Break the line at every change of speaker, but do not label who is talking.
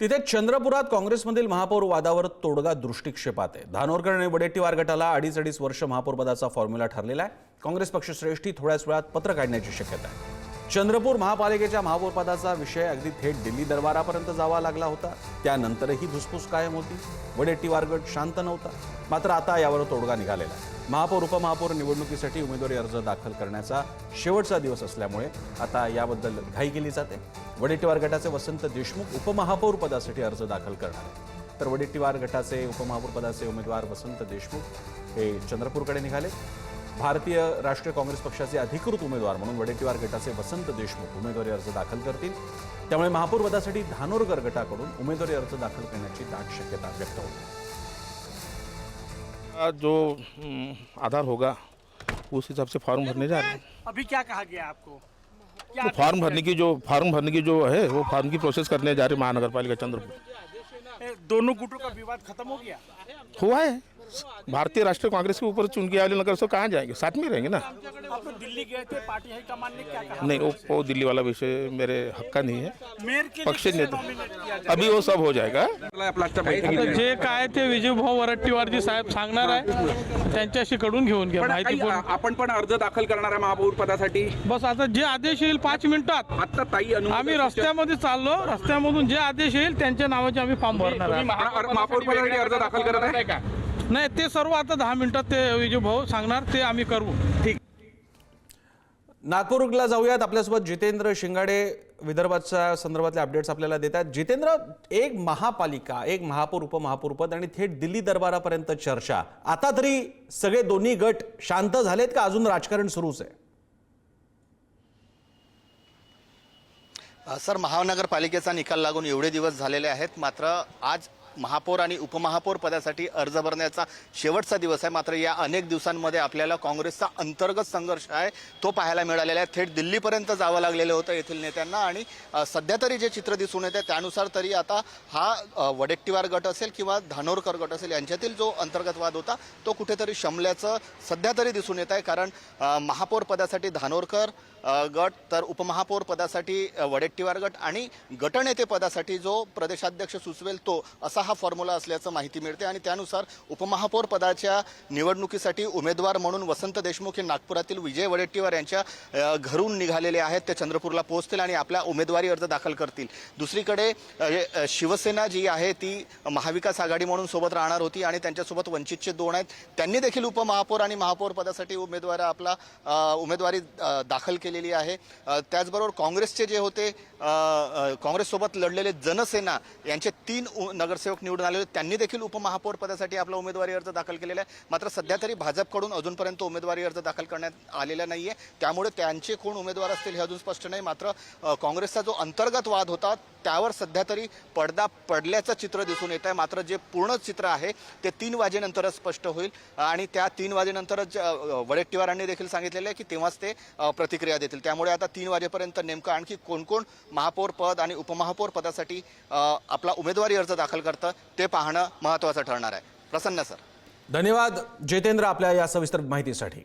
तिथे चंद्रपुरात काँग्रेसमधील महापौर वादावर तोडगा दृष्टिक्षेपात आहे. धानोरकर आणि वडेट्टीवार गटाला अडीच अडीच वर्ष महापौरपदाचा फॉर्म्युला ठरलेला आहे. काँग्रेस पक्षश्रेष्ठी थोड्याच वेळात पत्र काढण्याची शक्यता आहे. चंद्रपूर महापालिकेच्या महापौरपदाचा विषय अगदी थेट दिल्ली दरबारापर्यंत जावा लागला होता. त्यानंतरही धुसफूस कायम होती. वडेट्टीवार गट शांत नव्हता. मात्र आता यावर तोडगा निघालेला आहे. महापौर उपमहापौर निवडणुकीसाठी उमेदवारी अर्ज दाखल करण्याचा शेवटचा दिवस असल्यामुळे आता याबद्दल घाई केली जाते. वडेट्टीवार गटाचे वसंत देशमुख उपमहापौर पदासाठी अर्ज दाखल करणार आहेत. तर वडेट्टीवार गटाचे उपमहापौर पदाचे उमेदवार वसंत देशमुख हे चंद्रपूरकडे निघाले. भारतीय राष्ट्रीय काँग्रेस पक्षाचे अधिकृत उमेदवार म्हणून वडेट्टीवार गटाचे वसंत देशमुख उमेदवारी अर्ज दाखल करतील. त्यामुळे महापौर पदासाठी धानोरकर गटाकडून उमेदवारी अर्ज दाखल करण्याची दाट शक्यता व्यक्त होते
जो आधार होगा उस हिसाब से फॉर्म भरने जा रहे हैं।
अभी क्या कहा गया आपको? क्या
तो फॉर्म भरने की जो फॉर्म भरने की जो है वो फॉर्म की प्रोसेस करने जा रहे महानगर पालिका चंद्रपुर।
दोनों गुटों का विवाद खत्म हो गया?
हुआ है। भारतीय राष्ट्रीय कांग्रेस के ऊपर चुन के आए नगर से कहाँ जाएंगे? साथ में रहेंगे ना?
आप तो दिल्ली गए थे पार्टी हाईकमान ने क्या कहा?
नहीं वो, वो दिल्ली वाला विषय मेरे हक का नहीं है।
मेयर के लिए
पक्ष नेता अभी वो सब हो जाएगा।
जे काय ते विजयभाऊ वरट्टीवारजी साहेब सांगणार आहे त्यांच्याशी कडून घेऊन घ्या माहिती
आपण पण अर्ज दाखल करणार आहे महापौर पदासाठी.
बस आता जे आदेश येईल पाच मिनिटात
आता ताई अनुमती
आम्ही रस्त्यामध्ये चाललो रस्त्यामधून जे आदेश येईल त्यांच्या नावाचे आम्ही फॉर्म भरणार आहे
महापौर पदासाठी अर्ज दाखल करत आहे का?
नाही ते सर्व आता दहा मिनिटात ते विजयभाऊ सांगणार ते आम्ही करू.
नागपूरला जाऊयात. आपल्यासोबत जितेंद्र शिंगाडे विदर्भाच्या संदर्भातले अपडेट्स आपल्याला देतात. जितेंद्र एक महापालिका एक महापौर उपमहापौर पद आणि थेट दिल्ली दरबारापर्यंत चर्चा. आता तरी सगळे दोन्ही गट शांत झालेत का? अजून राजकारण सुरूच आहे.
सर महानगरपालिकेचा निकाल लागून एवढे दिवस झालेले आहेत. मात्र आज महापौर आणि उपमहापौर पदासाठी अर्ज भरण्याचा शेवटचा दिवस आहे. मात्र या अनेक दिवसांमध्ये आपल्याला काँग्रेसचा अंतर्गत संघर्ष आहे तो पाहायला मिळालेला आहे. थेट दिल्लीपर्यंत जावं लागलेलं होतं येथील नेत्यांना आणि सध्या तरी जे चित्र दिसून येते त्यानुसार तरी आता हा वडेट्टीवार गट असेल किंवा धानोरकर गट असेल यांच्यातील जो अंतर्गत वाद होता तो कुठेतरी शमल्याचं सध्या तरी दिसून येत आहे. कारण महापौर पदासाठी धानोरकर गट तर उपमहापौर पदासाठी वडेट्टीवार गट आणि गटनेते पदासाठी जो प्रदेशाध्यक्ष सुचवेल तो असा हा फॉर्म्युला असल्याचं माहिती मिळते आणि त्यानुसार उपमहापौर पदाच्या निवडणुकीसाठी उमेदवार म्हणून वसंत देशमुख हे नागपुरातील विजय वडेट्टीवार यांच्या घरून निघालेले आहेत. ते चंद्रपूरला पोहोचतील आणि आपला उमेदवारी अर्ज दाखल करतील. दुसरीकडे शिवसेना जी आहे ती महाविकास आघाडी म्हणून सोबत राहणार होती आणि त्यांच्यासोबत वंचितचे दोन आहेत. त्यांनी देखील उपमहापौर आणि महापौर पदासाठी उमेदवार आपला उमेदवारी दाखल केली. केलेली आहे. त्याचबरोबर काँग्रेसचे जे होते काँग्रेससोबत लढलेले जनसेना यांचे तीन नगरसेवक निवडून आले होते. त्यांनी देखील उपमहापौर पदासाठी आपला उमेदवारी अर्ज दाखल केलेला आहे. मात्र सध्या तरी भाजपकडून अजूनपर्यंत उमेदवारी अर्ज दाखल करण्यात आलेला नाही आहे त्यामुळे त्यांचे कोण उमेदवार असतील हे अजून स्पष्ट नाही. मात्र काँग्रेसचा जो अंतर्गत वाद होता त्यावर सध्या तरी पडदा पडल्याचं चित्र दिसून येत आहे मात्र जे पूर्ण चित्र आहे ते तीन वाजेनंतरच स्पष्ट होईल. आणि त्या तीन वाजेनंतरच वडेट्टीवारांनी देखील सांगितलेलं आहे की तेव्हाच ते प्रतिक्रिया प्रतिक्रिया देतील. त्यामुळे आता तीन वाजेपर्यंत नेमकं आणखी कोण कोण महापौर पद आणि उपमहापौर पदासाठी आपला उमेदवारी अर्ज दाखल करतं ते पाहणं महत्त्वाचं ठरणार आहे. प्रसन्न सर.
धन्यवाद जितेंद्र आपल्या या सविस्तर माहितीसाठी.